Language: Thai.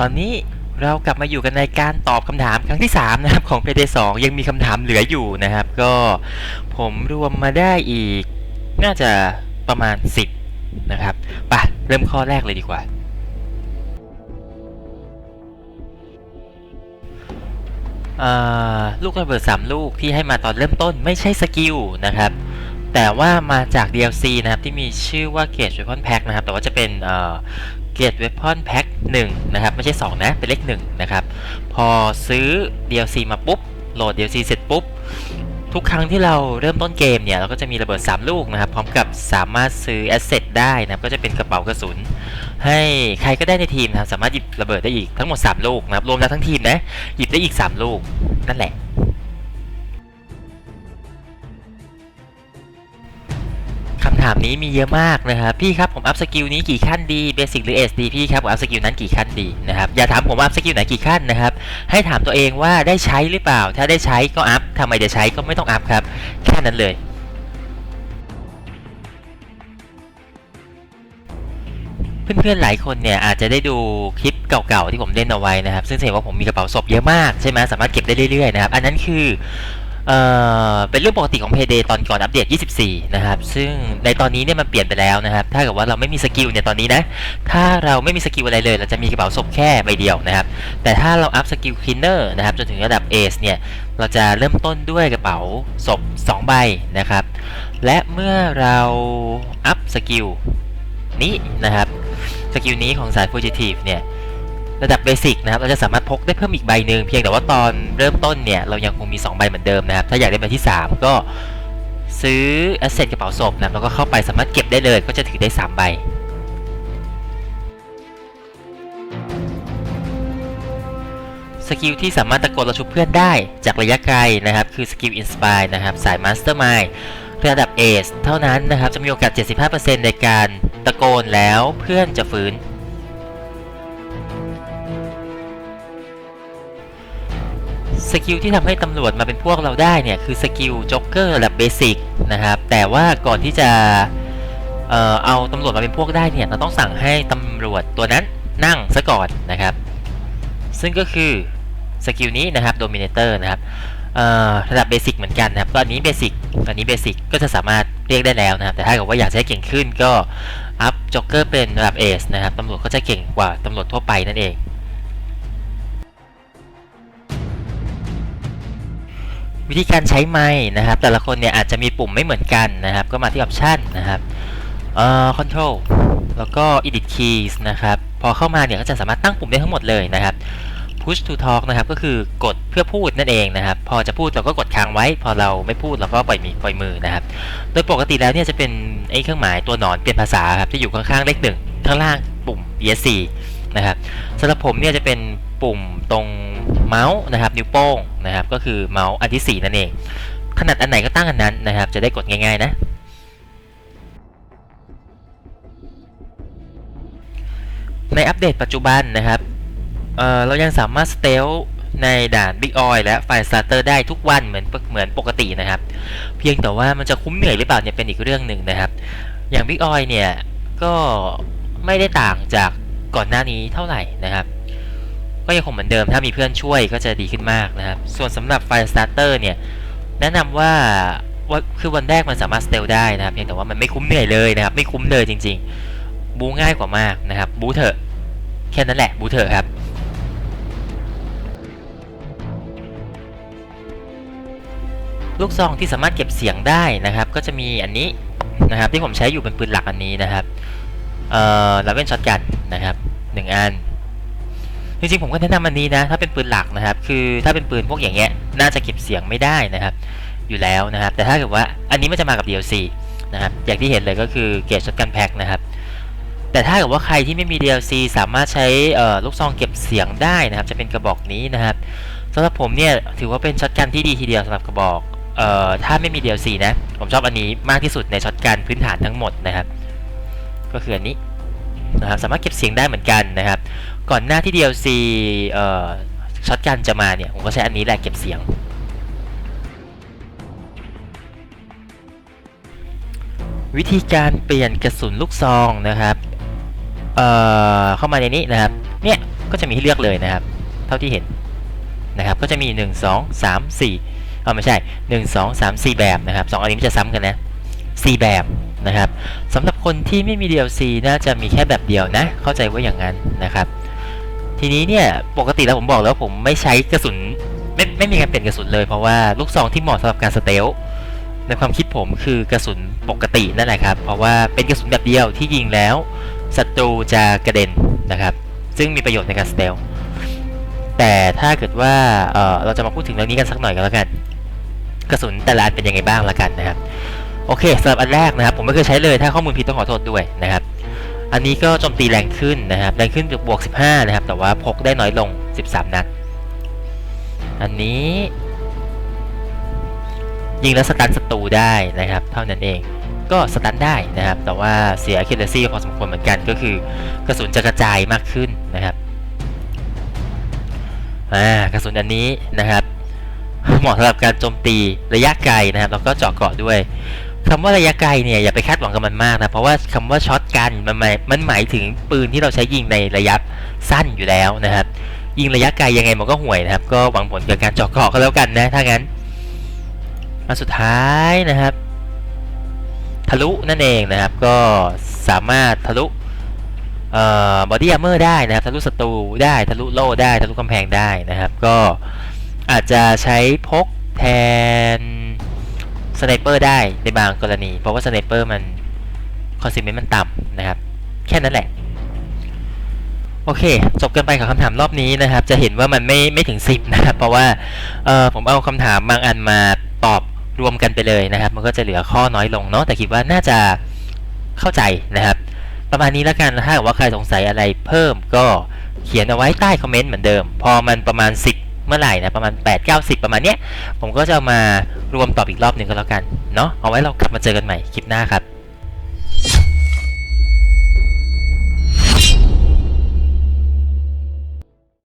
ตอนนี้เรากลับมาอยู่กันในการตอบคำถามครั้งที่ 3 นะครับ ของ p d 2ยังมีคำถามเหลืออยู่นะครับ ก็ผมรวมมาได้อีก น่าจะประมาณ 10 นะครับไปะเริ่มข้อแรกเลยดีกว่า ลูกระเบิด 3 ลูกที่ให้มาตอนเริ่มต้นไม่ใช่สกิลนะครับ แต่ว่ามาจาก DLC นะครับ ที่มีชื่อว่า Gate Weapon Pack นะครับ แต่ว่าจะเป็น เอ่อ Gate Weapon Pack 1นะครับไม่ใช่ 2 นะ เป็นเลข1นะครับ พอซื้อ DLC มาปุ๊บ โหลด DLC เสร็จปุ๊บ ทุกครั้งที่เราเริ่มต้นเกมเนี่ย เราก็จะมีระเบิด 3 ลูกนะครับ พร้อมกับสามารถซื้อแอสเซทได้นะครับ ก็จะเป็นกระเป๋ากระสุน ให้ใครก็ได้ในทีมนะครับ สามารถหยิบระเบิดได้อีกทั้งหมด 3 ลูกนะครับ รวมแล้วทั้งทีมนะ หยิบได้อีก 3 ลูกนั่นแหละ ถามนี้มีเยอะมากนะครับพี่ครับผมอัพสกิลนี้กี่ขั้นดีเบสิกหรือเอสดพี่ครับผมอัพสกิลนั้นกี่ขั้นดีนะครับอย่าถามผมว่าอัพสกิลไหนกี่ขั้นนะครับให้ถามตัวเองว่าได้ใช้หรือเปล่า ถ้าได้ใช้ก็อัพทำไมจะใช้ก็ไม่ต้องอัพครับแค่นั้นเลยเพื่อนๆหลายคนเนี่ยอาจจะได้ดูคลิปเก่าๆที่ผมเล่นเอาไว้นะครับ ซึ่งจะเห็นว่าผมมีกระเป๋าศพเยอะมากใช่ไหมสามารถเก็บได้เรื่อยๆนะครับ อันนั้นคือ เอ่อเป็นเรื่องปกติของ Payday ตอนก่อนอัปเดต 24 นะครับ ซึ่งในตอนนี้เนี่ยมันเปลี่ยนไปแล้วนะครับ ถ้าเกิดว่าเราไม่มีสกิลเนี่ยตอนนี้นะ ถ้าเราไม่มีสกิลอะไรเลย เราจะมีกระเป๋าศพแค่ใบเดียวนะครับ แต่ถ้าเราอัพสกิลคลีนเนอร์นะครับจนถึงระดับ Ace เนี่ย เราจะเริ่มต้นด้วยกระเป๋าศพ 2 ใบนะครับ และเมื่อเราอัพสกิลนี้นะครับ สกิลนี้ของสาย Fugitive เนี่ย ระดับเบสิกนะครับเราจะสามารถพกได้เพิ่มอีกใบหนึ่งเพียงแต่ว่าตอนเริ่มต้นเนี่ยเรายังคงมี 2 ใบเหมือนเดิมนะครับถ้าอยากได้ใบที่ 3 ก็ซื้อ Asset กระเป๋าศพนะครับแล้วก็เข้าไปสามารถเก็บได้เลยก็จะถือได้ 3 ใบสกิลที่สามารถตะโกนราชุบเพื่อนได้จากระยะไกลนะครับ คือสกิล Inspire นะครับ สาย Mastermind ระดับ Ace เท่านั้นนะครับ จะมีโอกาส 75%ในการตะโกนแล้วเพื่อนจะฟื้น สกิลที่ทำให้ตำรวจมาเป็นพวกเราได้เนี่ยคือสกิลจ็อกเกอร์ระดับเบสิกนะครับแต่ว่าก่อนที่จะเอ่อเอาตำรวจมาเป็นพวกได้เนี่ยเราต้องสั่งให้ตำรวจตัวนั้นนั่งซะก่อนนะครับ ซึ่งก็คือสกิลนี้นะครับโดมิเนเตอร์นะครับเออระดับเบสิกเหมือนกันนะครับก็อันนี้เบสิกอันนี้เบสิกก็จะสามารถเรียกได้แล้วนะครับ แต่ถ้าเกิดว่าอยากจะให้เก่งขึ้นก็อัพจ็อกเกอร์เป็นระดับเอสนะครับตำรวจก็จะเก่งกว่าตำรวจทั่วไปนั่นเอง วิธีการใช้ไม้นะครับ แต่ละคนเนี่ยอาจจะมีปุ่มไม่เหมือนกันนะครับ ก็มาที่ออปชันนะครับเอ่อ control แล้วก็ edit keys นะครับ พอเข้ามาเนี่ยก็จะสามารถตั้งปุ่มได้ทั้งหมดเลยนะครับ push to talk นะครับก็คือกดเพื่อพูดนั่นเองนะครับ พอจะพูดเราก็กดค้างไว้ พอเราไม่พูดเราก็ปล่อยมีปล่อยมือนะครับ โดยปกติแล้วเนี่ยจะเป็นไอ้เครื่องหมายตัวหนอนเปลี่ยนภาษาครับที่อยู่ข้างๆเลขหนึ่งข้างล่างปุ่ม ESC นะครับสำหรับผมเนี่ยจะเป็นปุ่มตรง เมาส์นะครับนิ้วโป้งนะครับก็คือเมาส์อันที่ 4 นั่นเองขนาดอันไหนก็ตั้งอันนั้นนะครับ จะได้กดง่ายๆนะในอัปเดตปัจจุบันนะครับเเรายังสามารถสเตลในด่าน Big Oil และ Fire Starter ได้ทุกวันเหมือนเหมือนปกตินะครับ เพียงแต่ว่ามันจะคุ้มเหนื่อยหรือเปล่าเนี่ยเป็นอีกเรื่องหนึ่งนะครับ อย่าง Big Oil เนี่ยก็ไม่ได้ต่างจากก่อนหน้านี้เท่าไหร่นะครับ ก็ยังคงเหมือนเดิมถ้ามีเพื่อนช่วยก็จะดีขึ้นมากนะครับ ส่วนสำหรับ Fire Starter เนี่ยแนะนำว่าว่าคือวันแรกมันสามารถสเตลได้นะครับเพียงแต่ว่ามันไม่คุ้มเหนื่อยเลยนะครับ ไม่คุ้มเลยจริง ๆ บูง่ายกว่ามากนะครับ บูเถอะ แค่นั้นแหละ บูเถอะครับ ลูกซองที่สามารถเก็บเสียงได้นะครับ ก็จะมีอันนี้นะครับที่ผมใช้อยู่เป็นปืนหลักอันนี้นะครับ เอ่อลาเวนช็อตกันนะครับหนึ่งอัน จริงๆผมก็แนะนำอันนี้นะ ถ้าเป็นปืนหลักนะครับ คือถ้าเป็นปืนพวกอย่างเงี้ยน่าจะเก็บเสียงไม่ได้นะครับ อยู่แล้วนะครับ แต่ถ้าเกิดว่าอันนี้มันจะมากับ DLC นะครับอย่างที่เห็นเลยก็คือเกจช็อตกันแพ็คนะครับแต่ถ้าเกิดว่าใครที่ไม่มี DLC สามารถใช้ลูกซองเก็บเสียงได้นะครับ จะเป็นกระบอกนี้นะครับสำหรับผมเนี่ยถือว่าเป็นช็อตกันที่ดีทีเดียวสำหรับกระบอกเอ่อถ้าไม่มี DLC นะ ผมชอบอันนี้มากที่สุดในช็อตกันพื้นฐานทั้งหมดนะครับ ก็คืออันนี้นะครับสามารถเก็บเสียงได้เหมือนกันนะครับ ก่อนหน้าที่ DLC เอ่อช็อตกันจะมาเนี่ย ผมก็ใช้อันนี้แหละเก็บเสียง วิธีการเปลี่ยนกระสุนลูกซองนะครับเอ่อเข้ามาในนี้นะครับ เนี่ยก็จะมีให้เลือกเลยนะครับ เท่าที่เห็นนะครับก็จะมี 1 2 3 4เอาไม่ใช่ 1 2 3 4 แบบนะครับสองอันนี้มันจะซ้ำกันนะ 4 แบบนะครับสำหรับคนที่ไม่มี DLC น่าจะมีแค่แบบเดียวนะ เข้าใจว่าอย่างนั้นนะครับ ทีนี้เนี่ยปกติแล้วผมบอกแล้วผมไม่ใช้กระสุนไม่ไม่มีการเปลี่ยนกระสุนเลยเพราะว่าลูกซองที่เหมาะสำหรับการสเตลในความคิดผมคือกระสุนปกตินั่นแหละครับเพราะว่าเป็นกระสุนแบบเดียวที่ยิงแล้วศัตรูจะกระเด็นนะครับ ซึ่งมีประโยชน์ในการสเตลแต่ถ้าเกิดว่าเออเราจะมาพูดถึงเรื่องนี้กันสักหน่อยกันแล้วกัน กระสุนแต่ละอันเป็นยังไงบ้างละกันนะครับโอเคสำหรับอันแรกนะครับ ผมไม่เคยใช้เลยถ้าข้อมูลผิดต้องขอโทษด้วยนะครับ อันนี้ก็โจมตีแรงขึ้นนะครับแรงขึ้นบวก 15 นะครับ แต่ว่าพกได้น้อยลง 13 นัด อันนี้ ยิงแล้วสตันศัตรูได้นะครับ เท่านั้นเองก็สตันได้นะครับ แต่ว่าเสียคิลเลซี่พอสมควรเหมือนกันก็คือกระสุนจะกระจายมากขึ้นนะครับอ่ากระสุนอันนี้นะครับเหมาะสำหรับการโจมตีระยะไกลนะครับแล้วก็เจาะเกาะด้วย คำว่าระยะไกลเนี่ยอย่าไปคาดหวังกับมันมากนะเพราะว่าคำว่าช็อตกันมันหมายมันหมายถึงปืนที่เราใช้ยิงในระยะสั้นอยู่แล้วนะครับ ยิงระยะไกลยังไงมันก็ห่วยนะครับ ก็หวังผลกับการเจาะเกาะก็แล้วกันนะถ้างั้นอันสุดท้ายนะครับ ทะลุนั่นเองนะครับ ก็สามารถทะลุเอ่อบอดี้อาร์เมอร์ได้นะครับ ทะลุศัตรูได้ทะลุโล่ได้ทะลุกำแพงได้นะครับ ก็อาจจะใช้พกแทน สไนเปอร์ได้ในบางกรณี เพราะว่าสไนเปอร์มันคอนซิเมนต์มันต่ำนะครับ แค่นั้นแหละ โอเค จบกันไปกับคำถามรอบนี้นะครับ จะเห็นว่ามันไม่ไม่ถึง 10 นะครับ เพราะว่าเออผมเอาคำถามบางอันมาตอบรวมกันไปเลยนะครับ มันก็จะเหลือข้อน้อยลงเนาะแต่คิดว่าน่าจะเข้าใจนะครับ ประมาณนี้แล้วกันถ้าว่าใครสงสัยอะไรเพิ่มก็เขียนเอาไว้ใต้คอมเมนต์เหมือนเดิม พอมันประมาณ 10 เมื่อไหร่นะประมาณ 8 9 10 ประมาณเนี้ย ผมก็จะมารวมตอบอีกรอบหนึ่งก็แล้วกันเนาะเอาไว้เรากลับมาเจอกันใหม่คลิปหน้าครับ